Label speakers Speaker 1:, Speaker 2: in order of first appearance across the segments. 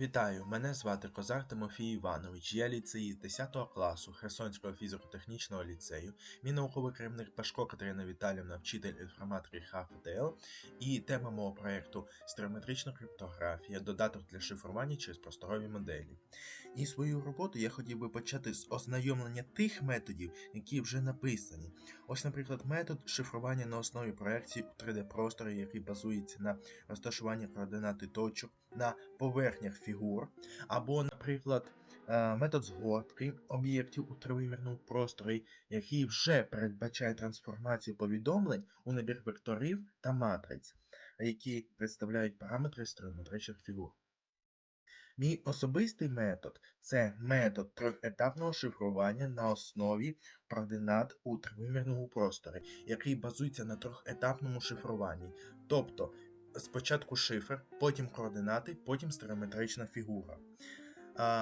Speaker 1: Вітаю, мене звати Козак Тимофій Іванович. Я ліцеїст 10 класу Херсонського фізико-технічного ліцею. Мій науковий керівник Пашко Катерина Віталівна, вчитель інформатики ХФТЛ. І тема мого проєкту стереометрична криптографія, додаток для шифрування через просторові моделі. І свою роботу я хотів би почати з ознайомлення тих методів, які вже написані. Ось, наприклад, метод шифрування на основі проекції у 3D-просторі, який базується на розташуванні координати точок на поверхнях фігур, або, наприклад, е, метод згортки об'єктів у тривимірному просторі, який вже передбачає трансформацію повідомлень у набір векторів та матриць, які представляють параметри стереометричних фігур. Мій особистий метод це метод трьохетапного шифрування на основі координат у тривимірному просторі, який базується на трьохетапному шифруванні. Тобто спочатку шифр, потім координати, потім стереометрична фігура.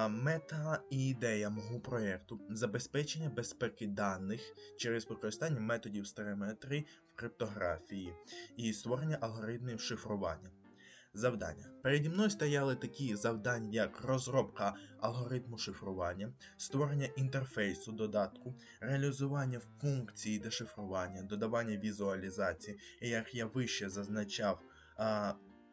Speaker 1: Мета і ідея мого проєкту забезпечення безпеки даних через використання методів стереометрії в криптографії і створення алгоритмів шифрування. Завдання. Переді мною стояли такі завдання, як розробка алгоритму шифрування, створення інтерфейсу додатку, реалізування функції дешифрування, додавання візуалізації, і як я вище зазначав,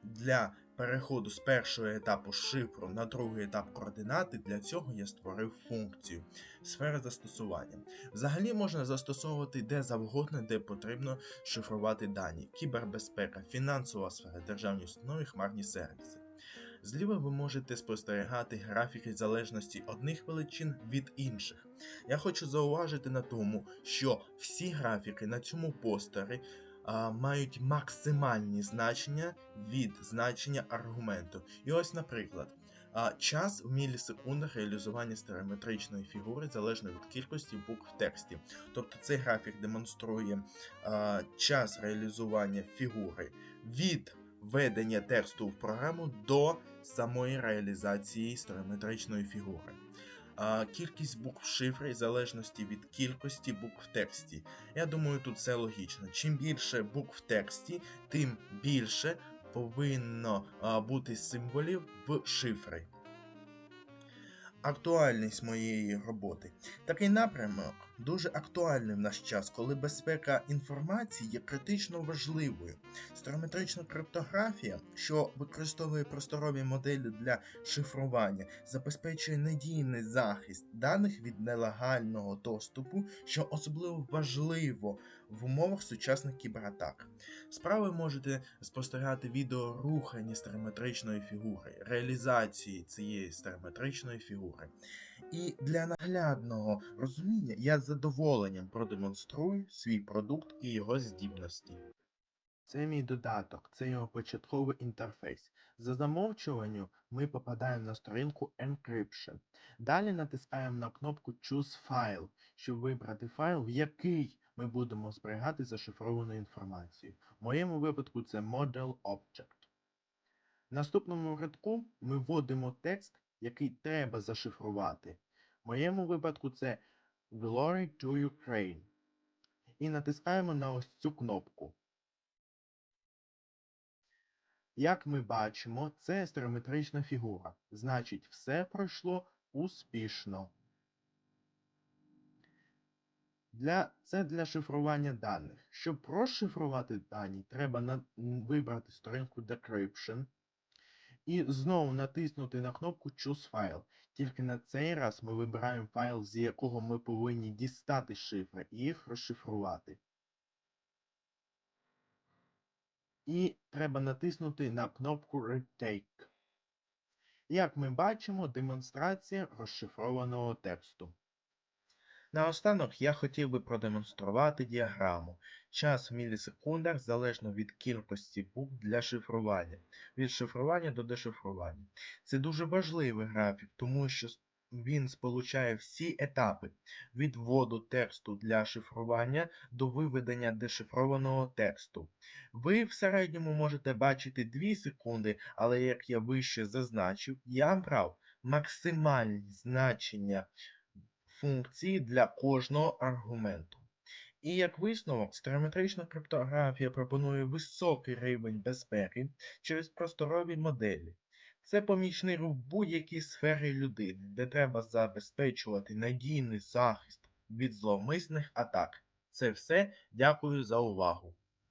Speaker 1: для переходу з першого етапу шифру на другий етап координати, для цього я створив функцію сфера застосування. Взагалі можна застосовувати де завгодно, де потрібно шифрувати дані: кібербезпека, фінансова сфера, державні установи, хмарні сервіси. Зліва ви можете спостерігати графіки залежності одних величин від інших. Я хочу зауважити на тому, що всі графіки на цьому постері мають максимальні значення від значення аргументу. І ось, наприклад, час в мілісекундах реалізування стереометричної фігури залежно від кількості букв в тексті. Тобто цей графік демонструє час реалізування фігури від введення тексту в програму до самої реалізації стереометричної фігури. Кількість букв шифри в залежності від кількості букв в тексті. Я думаю, тут все логічно. Чим більше букв в тексті, тим більше повинно бути символів в шифрі. Актуальність моєї роботи. Такий напрямок дуже актуальний в наш час, коли безпека інформації є критично важливою. Стереометрична криптографія, що використовує просторові моделі для шифрування, забезпечує надійний захист даних від нелегального доступу, що особливо важливо в умовах сучасних кібератак. Справи можете спостерігати відео рухання стереометричної фігури, реалізації цієї стереометричної фігури. І для наглядного розуміння я з задоволенням продемонструю свій продукт і його здібності. Це мій додаток, це його початковий інтерфейс. За замовчуванню ми попадаємо на сторінку Encryption. Далі натискаємо на кнопку Choose File, щоб вибрати файл, в який ми будемо зберігати зашифровану інформацію. В моєму випадку це Model Object. В наступному рядку ми вводимо текст, який треба зашифрувати. В моєму випадку це Glory to Ukraine. І натискаємо на ось цю кнопку. Як ми бачимо, це стереометрична фігура. Значить, все пройшло успішно. Для, це для шифрування даних. Щоб розшифрувати дані, треба на, вибрати сторінку Decryption і знову натиснути на кнопку Choose File. Тільки на цей раз ми вибираємо файл, з якого ми повинні дістати шифри і їх розшифрувати. І треба натиснути на кнопку Retake. Як ми бачимо, демонстрація розшифрованого тексту. Наостанок я хотів би продемонструвати діаграму. Час в мілісекундах залежно від кількості букв для шифрування, від шифрування до дешифрування. Це дуже важливий графік, тому що він сполучає всі етапи від вводу тексту для шифрування до виведення дешифрованого тексту. Ви в середньому можете бачити 2 секунди, але як я вище зазначив, я брав максимальні значення функції для кожного аргументу. І як висновок, стереометрична криптографія пропонує високий рівень безпеки через просторові моделі. Це помічник в будь-якій сфері людини, де треба забезпечувати надійний захист від зловмисних атак. Це все. Дякую за увагу.